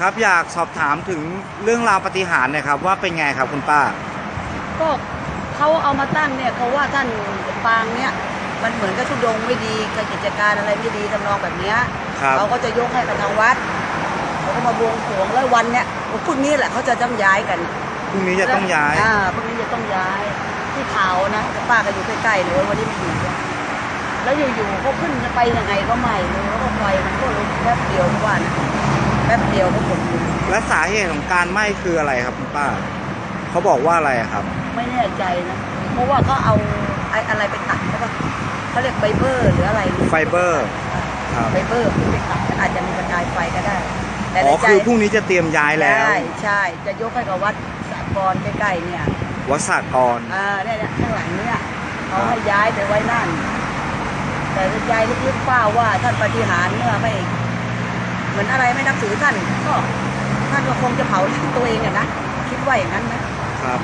ครับอยากสอบถามถึงเรื่องราวปาฏิหารย์หนะครับ ว่าเป็นไงครับคุณป้า ก็เขาเอามาตั้งเนี่ยเขาว่าท่านปางเนี่ยมันเหมือนกับทุดงค์ไม่ดีการกิจการอะไรไม่ดีทำนองแบบเนี้ยครับ เขาก็จะยกให้กับทางวัดเขาก็มาบวงสรวงแล้ววันเนี้ยวันพรุ่งนี้แหละเขาจะต้องย้ายกันพรุ่งนี้จะต้องย้าย อ่าพรุ่งนี้จะต้องย้ายที่เขานะแต่ป้าก็อยู่ใกล้ๆเลยวันนี้ไม่อยู่ด้วยแล้วอยู่ๆเขาขึ้นจะไปยังไงก็ไม่รู้แล้วก็ไฟมันก็ลุกแป๊บเดียวทุกวันนะแป๊บเดียวก็หมดเลยและสาเหตุของการไหม้คืออะไรครับคุณป้าเขาบอกว่าอะไรอะครับ ไม่แน่ใจนะ เพราะว่าเขาเอาไอ้อะไรไปตัดเขาปะเขาเรียกไฟเบอร์หรืออะไรไฟเบอร์ครับไฟเบอร์ที่ไปตัดอาจจะมีประกายไฟก็ได้แต่อ๋ในอใจคือพรุ่งนี้จะเตรียมย้ายแล้ว ใช่ใช่จะยกให้กับวัดสากรใกล้ๆเนี่ยวัดสากรอ่าเนี่ยเนี่ยข้างหลังเนี่ยเขาให้ย้ายไปไว้นั่น แต่ในใจลึกๆป้าว่าท่านปฏิหารย์เมื่อไม่ เหมือนอะไรไม่นับถือท่านก็ท่านก็คงจะเผาตัวเองอะนะคิดว่าอย่างนั้นนะครับ